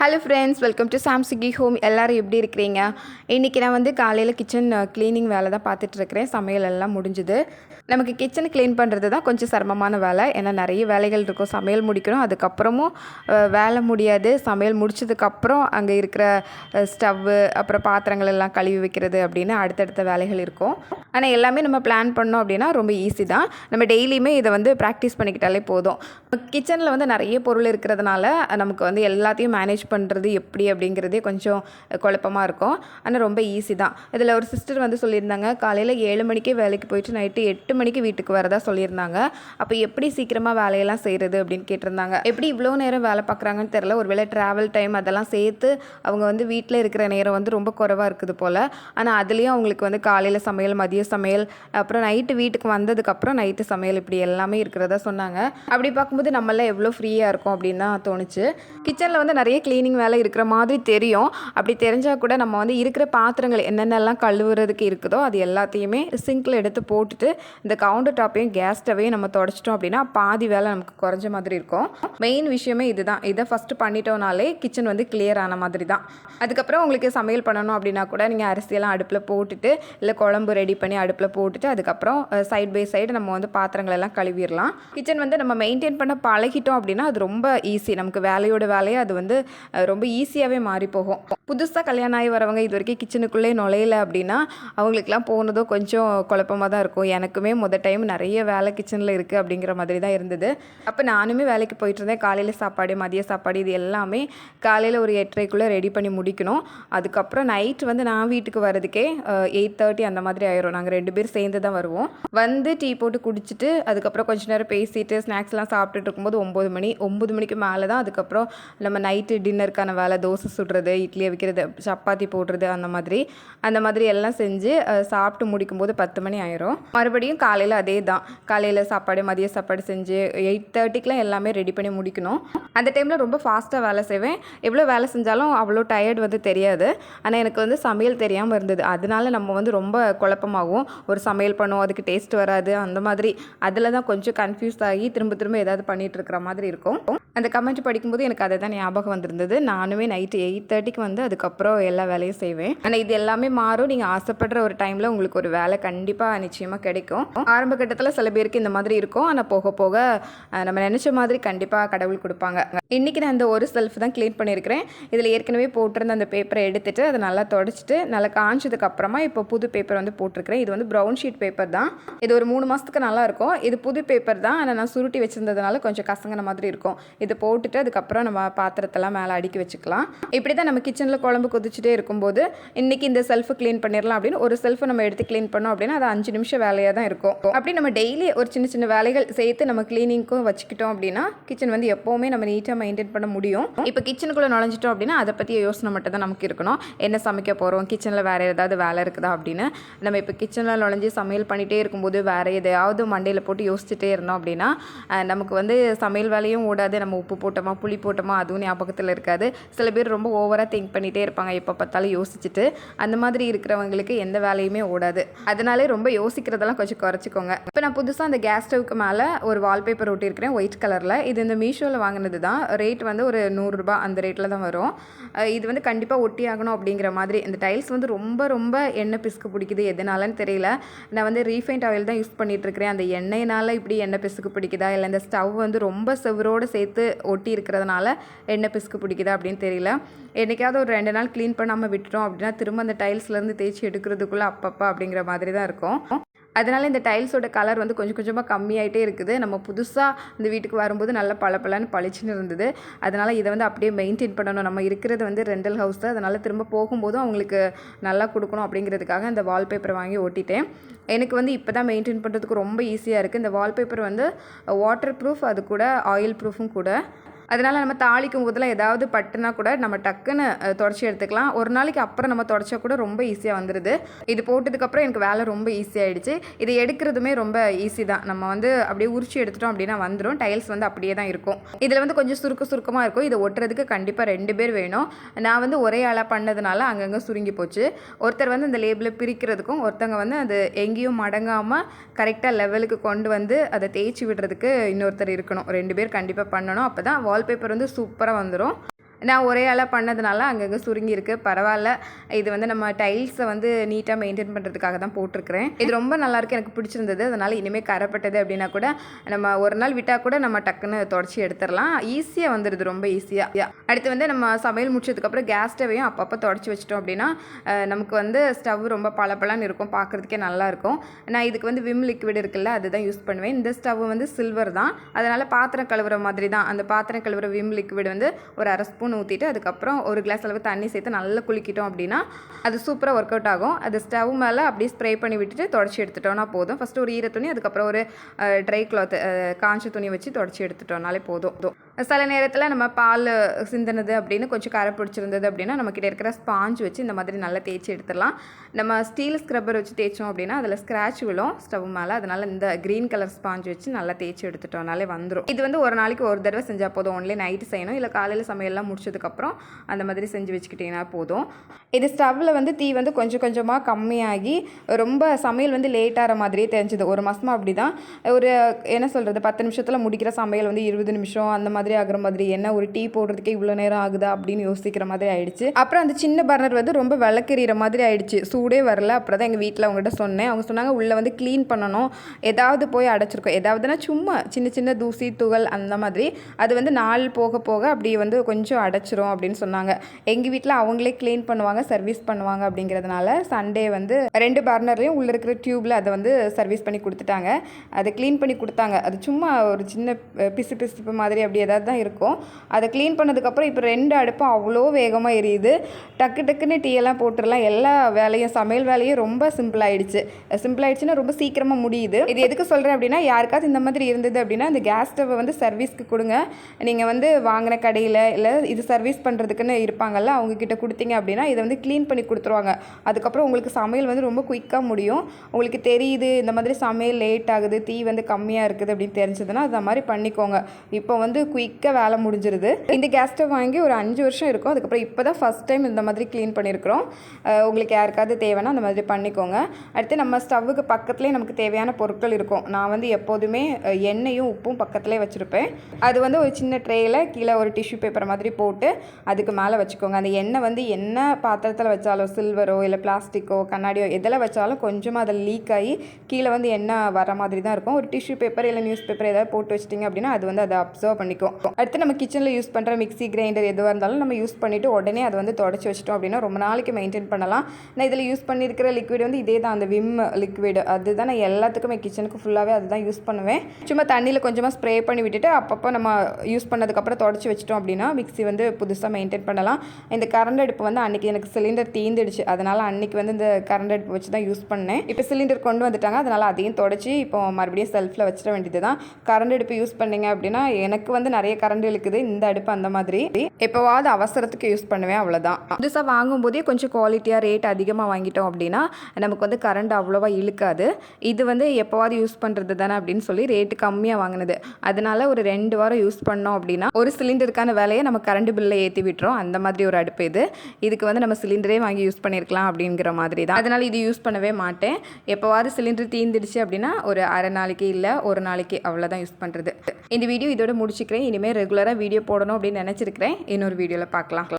Hello friends welcome to சாம்சுகி home எல்லோரும் எப்படி இருக்கிறீங்க? இன்றைக்கி நான் வந்து காலையில் கிச்சன் க்ளீனிங் வேலை தான் பார்த்துட்ருக்கிறேன் சமையல் எல்லாம் முடிஞ்சுது. நமக்கு கிச்சனை க்ளீன் பண்ணுறது தான் கொஞ்சம் சிரமமான வேலை. ஏன்னா நிறைய வேலைகள் இருக்கும். சமையல் முடிக்கணும். அதுக்கப்புறமும் வேலை முடியாது. சமையல் முடிச்சதுக்கப்புறம் அங்கே இருக்கிற ஸ்டவ்வு அப்புறம் பாத்திரங்கள் எல்லாம் கழுவி வைக்கிறது அப்படின்னு அடுத்தடுத்த வேலைகள் இருக்கும். ஆனால் எல்லாமே நம்ம பிளான் பண்ணோம் அப்படின்னா ரொம்ப ஈஸி தான். நம்ம டெய்லியுமே இதை வந்து ப்ராக்டிஸ் பண்ணிக்கிட்டாலே போதும். கிச்சனில் வந்து நிறைய பொருள் இருக்கிறதுனால நமக்கு வந்து எல்லாத்தையும் மேனேஜ் பண்ணுறது எப்படி அப்படிங்கிறதே கொஞ்சம் குழப்பமாக இருக்கும். ஆனால் ரொம்ப ஈஸி தான். இதில் ஒரு சிஸ்டர் வந்து சொல்லியிருந்தாங்க காலையில் ஏழு மணிக்கே வேலைக்கு போயிட்டு நைட்டு எட்டு மணிக்கு வீட்டுக்கு வரதா சொல்லியிருந்தாங்க. அப்போ எப்படி சீக்கிரமாக வேலையெல்லாம் செய்கிறது அப்படின்னு கேட்டிருந்தாங்க. எப்படி இவ்வளோ நேரம் வேலை பார்க்குறாங்கன்னு தெரில ஒருவேளை ட்ராவல் டைம் அதெல்லாம் சேர்த்து அவங்க வந்து வீட்டில் இருக்கிற நேரம் வந்து ரொம்ப குறைவாக இருக்குது போல். ஆனால் அதுலேயும் அவங்களுக்கு வந்து காலையில் சமையல் மதிய சமையல் அப்புறம் நைட்டு வீட்டுக்கு வந்ததுக்கப்புறம் நைட்டு சமையல் இப்படி எல்லாமே இருக்கிறதா சொன்னாங்க. அப்படி பார்க்கும்போது நம்மளாம் எவ்வளோ ஃப்ரீயாக இருக்கும் அப்படின்னு தான் தோணுச்சு. கிச்சனில் வந்து நிறைய க்ளீனிங் வேலை இருக்கிற மாதிரி தெரியும். அப்படி தெரிஞ்சால் கூட நம்ம வந்து இருக்கிற பாத்திரங்கள் என்னென்னலாம் கழுவுறதுக்கு இருக்குதோ அது எல்லாத்தையுமே சிங்கில் எடுத்து போட்டுட்டு இந்த கவுண்டர் டாப்பையும் கேஸ் ஸ்டவையும் நம்ம தொடச்சிட்டோம் அப்படின்னா பாதி வேலை நமக்கு குறைஞ்ச மாதிரி இருக்கும். மெயின் விஷயமே இதுதான். இதை ஃபஸ்ட்டு பண்ணிட்டோம்னாலே கிச்சன் வந்து கிளியர் ஆன மாதிரி தான். அதுக்கப்புறம் உங்களுக்கு சமையல் பண்ணணும் அப்படின்னா கூட நீங்கள் அரிசியெல்லாம் அடுப்பில் போட்டுட்டு இல்லை குழம்பு ரெடி பண்ணி அடுப்பில் போட்டுட்டு அதுக்கப்புறம் சைட் பை சைடு நம்ம வந்து பாத்திரங்கள் எல்லாம் கழுவிடலாம். கிச்சன் வந்து நம்ம மெயின்டைன் பண்ண பழகிட்டோம் அப்படின்னா அது ரொம்ப ஈஸி நமக்கு வேலையோட வேலையை அது வந்து ரொம்ப ஈஸியாகவே மாறி போகும். புதுசாக கல்யாணம் ஆகி வரவங்க இது வரைக்கும் கிச்சனுக்குள்ளே நுழையல அப்படின்னா அவங்களுக்குலாம் போனதோ கொஞ்சம் குழப்பமாக தான் இருக்கும். எனக்குமே முத டைம் நிறைய வேலை கிச்சனில் இருக்குது அப்படிங்கிற மாதிரி தான் இருந்தது. அப்போ நானுமே வேலைக்கு போயிட்டு இருந்தேன். காலையில் சாப்பாடு மதிய சாப்பாடு இது எல்லாமே காலையில் ஒரு எட்டரைக்குள்ளே ரெடி பண்ணி முடிக்கணும். அதுக்கப்புறம் நைட் வந்து நான் வீட்டுக்கு வரதுக்கே எயிட் தேர்ட்டி அந்த மாதிரி ஆயிரும். நாங்கள் ரெண்டு பேர் சேர்ந்து தான் வருவோம். வந்து டீ போட்டு குடிச்சிட்டு அதுக்கப்புறம் கொஞ்ச நேரம் பேசிட்டு ஸ்நாக்ஸ்லாம் சாப்பிட்டுட்டு இருக்கும்போது ஒம்பது மணி ஒம்பது மணிக்கு மேலே தான் அதுக்கப்புறம் நம்ம நைட்டு டின்னருக்கான வேலை தோசை சுடுறது இட்லி வைக்கிறது சப்பாத்தி போடுறது அந்த மாதிரி. அந்த மாதிரி எல்லாம் செஞ்சு சாப்பிட்டு முடிக்கும்போது பத்து மணி ஆயிரும். மறுபடியும் காலையில் அதே தான் காலையில் சாப்பாடு மதிய சாப்பாடு செஞ்சு எயிட் தேர்ட்டிக்கெலாம் எல்லாமே ரெடி பண்ணி முடிக்கணும். அந்த டைமில் ரொம்ப ஃபாஸ்ட்டாக வேலை செய்வேன். எவ்வளோ வேலை செஞ்சாலும் அவ்வளோ டயர்ட் வந்து தெரியாது. ஆனால் எனக்கு வந்து சமையல் தெரியாமல் இருந்தது. அதனால நம்ம வந்து ரொம்ப குழப்பமாகும். ஒரு சமையல் பண்ணுவோம் அதுக்கு டேஸ்ட் வராது அந்த மாதிரி. அதில் தான் கொஞ்சம் கன்ஃபியூஸ் ஆகி திரும்ப திரும்ப ஏதாவது பண்ணிகிட்டு இருக்கிற மாதிரி இருக்கும். அந்த கமெண்ட் படிக்கும்போது எனக்கு அதை தான் ஞாபகம் வந்திருந்தது. நானுமே நைட்டு எயிட் தேர்ட்டிக்கு வந்து அதுக்கப்புறம் எல்லா வேலையும் செய்வேன். ஆனால் இது எல்லாமே மாறும். நீங்கள் ஆசைப்படுற ஒரு டைமில் உங்களுக்கு ஒரு வேலை கண்டிப்பாக நிச்சயமாக கிடைக்கும். ஆரம்ப கட்டத்தில் சில பேருக்கு இந்த மாதிரி இருக்கும். ஆனால் போக போக நம்ம நினச்ச மாதிரி கண்டிப்பாக கடவுள் கொடுப்பாங்க. இன்றைக்கி நான் இந்த ஒரு செல்ஃப் தான் க்ளீன் பண்ணியிருக்கிறேன் இதில் ஏற்கனவே போட்டிருந்த அந்த பேப்பரை எடுத்துட்டு அதை நல்லா தொடச்சிட்டு நல்லா காஞ்சதுக்கு அப்புறமா இப்போ புது பேப்பர் வந்து போட்டிருக்கிறேன். இது வந்து ப்ரௌன் ஷீட் பேப்பர் தான். இது ஒரு மூணு மாதத்துக்கு நல்லா இருக்கும். இது புது பேப்பர் தான். ஆனால் நான் சுருட்டி வச்சுருந்ததுனால கொஞ்சம் கசங்கின மாதிரி இருக்கும். இது போட்டுட்டு அதுக்கப்புறம் நம்ம பாத்திரத்தெல்லாம் மேலே அடுக்கி வச்சுக்கலாம். இப்படி தான் நம்ம கிச்சனில் குழம்பு கொதிச்சுட்டே இருக்கும்போது இன்றைக்கி இந்த செல்ஃபை க்ளீன் பண்ணிடலாம் அப்படின்னு ஒரு செல்ஃபை நம்ம எடுத்து க்ளீன் பண்ணோம் அப்படின்னா அது அஞ்சு நிமிஷம் வேலையாக தான் இருக்கும். அப்படி நம்ம டெய்லி ஒரு சின்ன சின்ன வேலைகள் சேர்த்து நம்ம க்ளீனிங்க்கும் வச்சுக்கிட்டோம் அப்படின்னா கிச்சன் வந்து எப்போவுமே நம்ம நீட்டாக மெயின்டைன் பண்ண முடியும். இப்போ கிச்சனுக்குள்ளே நுழைஞ்சிட்டோம் அப்படின்னா அதை பற்றிய யோசனை மட்டும் தான் நமக்கு இருக்கணும். என்ன சமைக்க போகிறோம் கிச்சனில் வேறு ஏதாவது வேலை இருக்குதா அப்படின்னு. நம்ம இப்போ கிச்சனில் நுழைஞ்சு சமையல் பண்ணிகிட்டே இருக்கும்போது வேறு எதையாவது மண்டையில் போட்டு யோசிச்சுட்டே இருந்தோம் அப்படின்னா நமக்கு வந்து சமையல் வேலையும் ஓடாது. நம்ம உப்பு போட்டோமா புளி போட்டோமா அதுவும் ஞாபகத்தில் இருக்காது. சில பேர் ரொம்ப ஓவராக திங்க் பண்ணிகிட்டே இருப்பாங்க. எப்போ பார்த்தாலும் யோசிச்சுட்டு. அந்த மாதிரி இருக்கிறவங்களுக்கு எந்த வேலையுமே ஓடாது. அதனாலே ரொம்ப யோசிக்கிறதெல்லாம் கொஞ்சம் குறைச்சிக்கோங்க. இப்போ நான் புதுசாக அந்த கேஸ் ஸ்டவ்க்கு மேலே ஒரு வால்பேப்பர் ஒட்டியிருக்கிறேன் ஒயிட் கலரில் இது இந்த மீஷோவில் வாங்கினது தான். ரேட் வந்து ஒரு நூறுரூபா அந்த ரேட்டில் தான் வரும். இது வந்து கண்டிப்பாக ஒட்டி ஆகணும் அப்படிங்கிற மாதிரி. இந்த டைல்ஸ் வந்து ரொம்ப ரொம்ப எண்ணெய் பிசுக்கு பிடிக்குது. எதனாலன்னு தெரியல. நான் வந்து ரீஃபைண்ட் ஆயில் தான் யூஸ் பண்ணிகிட்ருக்கிறேன் அந்த எண்ணெயினால் இப்படி எண்ணெய் பிசுக்கு பிடிக்குதா? இல்லை இந்த ஸ்டவ் வந்து ரொம்ப செவரோடு சேர்த்து ஒட்டி இருக்கிறதுனால எண்ணெய் பிசுக்கு பிடிக்குதா அப்படின்னு தெரியல. என்னைக்காவது ஒரு ரெண்டு நாள் க்ளீன் பண்ணாமல் விட்டுட்டோம் அப்படின்னா திரும்ப அந்த டைல்ஸ்லேருந்து தேய்ச்சி எடுக்கிறதுக்குள்ளே அப்பப்போ அப்படிங்கிற மாதிரி தான் இருக்கும். அதனால இந்த டைல்ஸோட கலர் வந்து கொஞ்சம் கொஞ்சமாக கம்மியாயிட்டே இருக்குது. நம்ம புதுசாக இந்த வீட்டுக்கு வரும்போது நல்லா பளபளன்னு பளிச்சுன்னு இருந்தது. அதனால் இதை வந்து அப்படியே மெயின்டைன் பண்ணணும். நம்ம இருக்கிறது வந்து ரெண்டல் ஹவுஸ் தான். அதனால் திரும்ப போகும்போதும் அவங்களுக்கு நல்லா கொடுக்கணும் அப்படிங்கிறதுக்காக இந்த வால்பேப்பரை வாங்கி ஓட்டிட்டேன். எனக்கு வந்து இப்போ தான் மெயின்டைன் பண்ணுறதுக்கு ரொம்ப ஈஸியாக இருக்குது இந்த வால்பேப்பர் வந்து வாட்டர் ப்ரூஃப் அது கூட ஆயில் ப்ரூஃபும் கூட. அதனால் நம்ம தாளிக்கும் போதெல்லாம் ஏதாவது பட்டுனா கூட நம்ம டக்குன்னு தொடச்சி எடுத்துக்கலாம். ஒரு நாளைக்கு அப்புறம் நம்ம தொடச்சா கூட ரொம்ப ஈஸியாக வந்துடுது இது போட்டதுக்கப்புறம் எனக்கு வேலை ரொம்ப ஈஸியாகிடுச்சு இது எடுக்கிறதுமே ரொம்ப ஈஸி தான். நம்ம வந்து அப்படியே உரிச்சு எடுத்துட்டோம் அப்படின்னா வந்துடும் டைல்ஸ் வந்து அப்படியே தான் இருக்கும். இதில் வந்து கொஞ்சம் சுருக்க சுருக்கமாக இருக்கும். இதை ஒட்டுறதுக்கு கண்டிப்பாக ரெண்டு பேர் வேணும். நான் வந்து ஒரே ஆளாக பண்ணதுனால அங்கங்கே சுருங்கி போச்சு. ஒருத்தர் வந்து அந்த லேபிளை பிரிக்கிறதுக்கும் ஒருத்தங்க வந்து அது எங்கேயும் மடங்காமல் கரெக்டாக லெவலுக்கு கொண்டு வந்து அதை தேய்ச்சி விடுறதுக்கு இன்னொருத்தர் இருக்கணும். ரெண்டு பேர் கண்டிப்பாக பண்ணணும். அப்போ தான் வால்பேப்பர் வந்து சூப்பராக வந்துடும் நான் ஒரே ஆளாக பண்ணதுனால அங்கங்கே சுருங்கியிருக்கு. பரவாயில்ல. இது வந்து நம்ம டைல்ஸை வந்து நீட்டாக மெயின்டைன் பண்ணுறதுக்காக தான் போட்டிருக்கிறேன். இது ரொம்ப நல்லாயிருக்கு எனக்கு பிடிச்சிருந்தது. அதனால் இனிமேல் கரைப்பட்டது அப்படின்னா கூட நம்ம ஒரு நாள் விட்டால் கூட நம்ம டக்குன்னு தொடச்சி எடுத்துடலாம். ஈஸியாக வந்துடுது ரொம்ப ஈஸியாக அடுத்து வந்து நம்ம சமையல் முடிச்சதுக்கப்புறம் கேஸ் ஸ்டவையும் அப்பப்போ தொடச்சி வச்சிட்டோம் அப்படின்னா நமக்கு வந்து ஸ்டவ் ரொம்ப பளபளன்னு இருக்கும். பார்க்குறதுக்கே நல்லாயிருக்கும் நான் இதுக்கு வந்து விம் லிக்விட் இருக்குல்ல அதுதான் யூஸ் பண்ணுவேன். இந்த ஸ்டவ் வந்து சில்வர் தான். அதனால் பாத்திரம் கழுவுற மாதிரி தான். அந்த பாத்திரம் கழுவுற விம் லிக்விட் வந்து ஒரு அரை ஸ்பூன் ஊற்றிட்டு அதுக்கப்புறம் ஒரு கிளாஸ் அளவு தண்ணி சேர்த்து நல்லா குளிக்கிட்டோம் அப்படின்னா அது சூப்பராக ஒர்க் அவுட் ஆகும். அது ஸ்டவ் மேலே அப்படியே ஸ்ப்ரே பண்ணி விட்டுட்டு தொடச்சி எடுத்துட்டோம்னா போதும். ஃபஸ்ட்டு ஒரு ஈர துணி அதுக்கப்புறம் ஒரு ட்ரை கிளாத் காஞ்ச துணி வச்சு தொடச்சி எடுத்துட்டோம்னாலே போதும். சில நேரத்தில் நம்ம பால் சிந்தினது அப்படின்னு கொஞ்சம் கரை பிடிச்சிருந்தது அப்படின்னா நம்மக்கிட்ட இருக்கிற ஸ்பாஞ்ச் வச்சு இந்த மாதிரி நல்லா தேய்ச்சி எடுத்துடலாம். நம்ம ஸ்டீல் ஸ்க்ரப்பர் வச்சு தேய்ச்சோம் அப்படின்னா அதில் ஸ்க்ராட்ச் விழும் ஸ்டவ் மேலே. அதனால் இந்த க்ரீன் கலர் ஸ்பாஞ்ச் வச்சு நல்லா தேய்ச்சி எடுத்துட்டோம்னாலே வந்துடும் இது வந்து ஒரு நாளைக்கு ஒரு தடவை செஞ்சால் போதும். ஒன்லி நைட்டு செய்யணும். இல்லை காலையில் சமையல்லாம் முடிச்சதுக்கப்புறம் அந்த மாதிரி செஞ்சு வச்சுக்கிட்டிங்கன்னா போதும். இது ஸ்டவ்வில் வந்து தீ வந்து கொஞ்சம் கொஞ்சமாக கம்மியாகி ரொம்ப சமையல் வந்து லேட்டாகிற மாதிரியே தெரிஞ்சுது. ஒரு மாதமாக அப்படி தான் ஒரு என்ன சொல்கிறது பத்து நிமிஷத்தில் முடிக்கிற சமையல் வந்து இருபது நிமிஷம் அந்த மாதிரி ஆகுற மாதிரி என்ன ஒரு டீ போடுறதுக்கே இவ்வளோ நேரம் ஆகுதா அப்படின்னு யோசிக்கிற மாதிரி ஆயிடுச்சு. அப்புறம் அந்த சின்ன பர்னர் வந்து ரொம்ப விளக்கெறிகிற மாதிரி ஆயிடுச்சு. சூடே வரல. அப்புறம் தான் எங்கள் வீட்டில் அவங்ககிட்ட சொன்னேன். அவங்க சொன்னாங்க உள்ளே வந்து க்ளீன் பண்ணணும். ஏதாவது போய் அடைச்சிருக்கோம். ஏதாவதுனா சும்மா சின்ன சின்ன தூசி துகள் அந்த மாதிரி. அது வந்து நாள் போக போக அப்படி வந்து கொஞ்சம் அடைச்சிரும் அப்படின்னு சொன்னாங்க. எங்கள் வீட்டில் அவங்களே க்ளீன் பண்ணுவாங்க சர்வீஸ் பண்ணுவாங்க அப்படிங்கிறதுனால சண்டே வந்து ரெண்டு பர்னர்லேயும் உள்ளே இருக்கிற டியூப்பில் அதை வந்து சர்வீஸ் பண்ணி கொடுத்துட்டாங்க. அதை க்ளீன் பண்ணி கொடுத்தாங்க. அது சும்மா ஒரு சின்ன பிசு பிசுப்பு மாதிரி அப்படி ஏதாவது தான் இருக்கும். அதை க்ளீன் பண்ணதுக்கப்புறம் இப்போ ரெண்டு அடுப்பும் அவ்வளோ வேகமாக எரியுது. டக்கு டக்குன்னு டீயெல்லாம் போட்டுடலாம் எல்லா வேலையும் சமையல் வேலையும் ரொம்ப சிம்பிள் ஆகிடுச்சு சிம்பிள் ஆகிடுச்சுன்னா ரொம்ப சீக்கிரமாக முடியுது. இது எதுக்கு சொல்கிறேன் அப்படின்னா யாருக்காவது இந்த மாதிரி இருந்தது அப்படின்னா இந்த கேஸ் ஸ்டவ்வை வந்து சர்வீஸ்க்கு கொடுங்க. நீங்கள் வந்து வாங்கின கடையில் இல்லை இது சர்வீஸ் பண்ணுறதுக்குன்னு இருப்பாங்கல்ல அவங்கக்கிட்ட கொடுத்தீங்க அப்படின்னா இதை வந்து க்ளீன் பண்ணி கொடுத்துருவாங்க. அதுக்கப்புறம் உங்களுக்கு சமையல் வந்து ரொம்ப குயிக்காக முடியும். உங்களுக்கு தெரியுது இந்த மாதிரி சமையல் லேட் ஆகுது தீ வந்து கம்மியாக இருக்குது அப்படின்னு தெரிஞ்சதுன்னா அந்த மாதிரி பண்ணிக்கோங்க. இப்போ வந்து குயிக்காக வேலை முடிஞ்சிருது. இந்த கேஸ் ஸ்டவ் வாங்கி ஒரு அஞ்சு வருஷம் இருக்கும். அதுக்கப்புறம் இப்போ தான் ஃபஸ்ட் டைம் இந்த மாதிரி க்ளீன் பண்ணியிருக்கிறோம் உங்களுக்கு யாருக்காவது தேவைன்னா அந்த மாதிரி பண்ணிக்கோங்க. அடுத்து நம்ம ஸ்டவ்வுக்கு பக்கத்துலேயே நமக்கு தேவையான பொருட்கள் இருக்கும். நான் வந்து எப்போதுமே எண்ணெயும் உப்பும் பக்கத்துலேயே வச்சுருப்பேன். அது வந்து ஒரு சின்ன ட்ரேயில் கீழே ஒரு டிஷ்யூ பேப்பர் மாதிரி போட்டு அதுக்கு மேலே வச்சுக்கோங்க. அந்த எண்ணெய் வந்து என்ன பாத்திரத்தில் வச்சாலும் சில்வரோ இல்லை பிளாஸ்டிக்கோ கண்ணாடியோ எதில் வச்சாலும் கொஞ்சமாக அதில் லீக் ஆகி கீழே வந்து எண்ணெய் வர மாதிரி தான் இருக்கும். ஒரு டிஷ்யூ பேப்பர் இல்லை நியூஸ் பேப்பர் ஏதாவது போட்டு வச்சிட்டிங்க அப்படின்னா அது வந்து அதை அப்சர்வ் பண்ணிக்கும். அடுத்து நம்ம கிச்சனில் யூஸ் பண்ணுற மிக்ஸி கிரைண்டர் எதுவாக இருந்தாலும் நம்ம யூஸ் பண்ணிவிட்டு உடனே அதை வந்து தொடச்சி வச்சிட்டோம் அப்படின்னா ரொம்ப நாளைக்கு மெயின்டைன் பண்ணலாம். நான் இதில் யூஸ் பண்ணியிருக்கிற லிக்விட் வந்து இதே தான் அந்த விம் லிக்விட் அதுதான் நான் எல்லாத்துக்குமே கிச்சனுக்கு ஃபுல்லாகவே அதுதான் யூஸ் பண்ணுவேன். சும்மா தண்ணியில் கொஞ்சமாக ஸ்ப்ரே பண்ணி விட்டுட்டு அப்பப்போ நம்ம யூஸ் பண்ணதுக்கப்புறம் தொடச்சி வச்சிட்டோம் அப்படின்னா மிக்ஸி வந்து புதுசாக மெயின்டைன் பண்ணலாம். இந்த கரண்ட் அடுப்பு வந்து அன்றைக்கி எனக்கு சிலிண்டர் தீந்துடுச்சு. அதனால் அன்றைக்கி வந்து இந்த கரண்ட் அடுப்பு வச்சு தான் யூஸ் பண்ணேன். இப்போ சிலிண்டர் கொண்டு வந்துட்டாங்க. அதனால் அதையும் தொடச்சி இப்போ மறுபடியும் செல்ஃபில் வச்சிட வேண்டியது தான் கரண்ட் அடுப்பு யூஸ் பண்ணீங்க அப்படின்னா எனக்கு வந்து நிறைய கரண்ட் இழுக்குது. இந்த அடுப்பு அந்த மாதிரி. எப்போவாவது அவசரத்துக்கு யூஸ் பண்ணுவேன் அவ்வளோதான் புதுசாக வாங்கும்போதே கொஞ்சம் குவாலிட்டியாக ரேட் அதிகமாக வாங்கிட்டோம் அப்படின்னா நமக்கு வந்து கரண்ட் அவ்வளோவா இழுக்காது. இது வந்து எப்போவாவது யூஸ் பண்ணுறது தானே அப்படின்னு சொல்லி ரேட்டு கம்மியாக வாங்கினது. அதனால ஒரு ரெண்டு வாரம் யூஸ் பண்ணோம் அப்படின்னா ஒரு சிலிண்டருக்கான வேலையை நம்ம கரண்ட் பில்லில் ஏற்றி விட்டுறோம். அந்த மாதிரி ஒரு அடுப்பு இது. இதுக்கு வந்து நம்ம சிலிண்டரே வாங்கி யூஸ் பண்ணியிருக்கலாம் அப்படிங்கிற மாதிரி தான். அதனால் இது யூஸ் பண்ணவே மாட்டேன். எப்போவாவது சிலிண்டர் தீந்துடுச்சு அப்படின்னா ஒரு அரை நாளைக்கு இல்லை ஒரு நாளைக்கு அவ்வளோதான் யூஸ் பண்ணுறது இந்த வீடியோ இதோட முடிச்சுக்கிறேன். இனிமேல் ரெகுலராக வீடியோ போடணும் அப்படின்னு நினச்சிருக்கிறேன். இன்னொரு வீடியோவில் பார்க்கலாம்.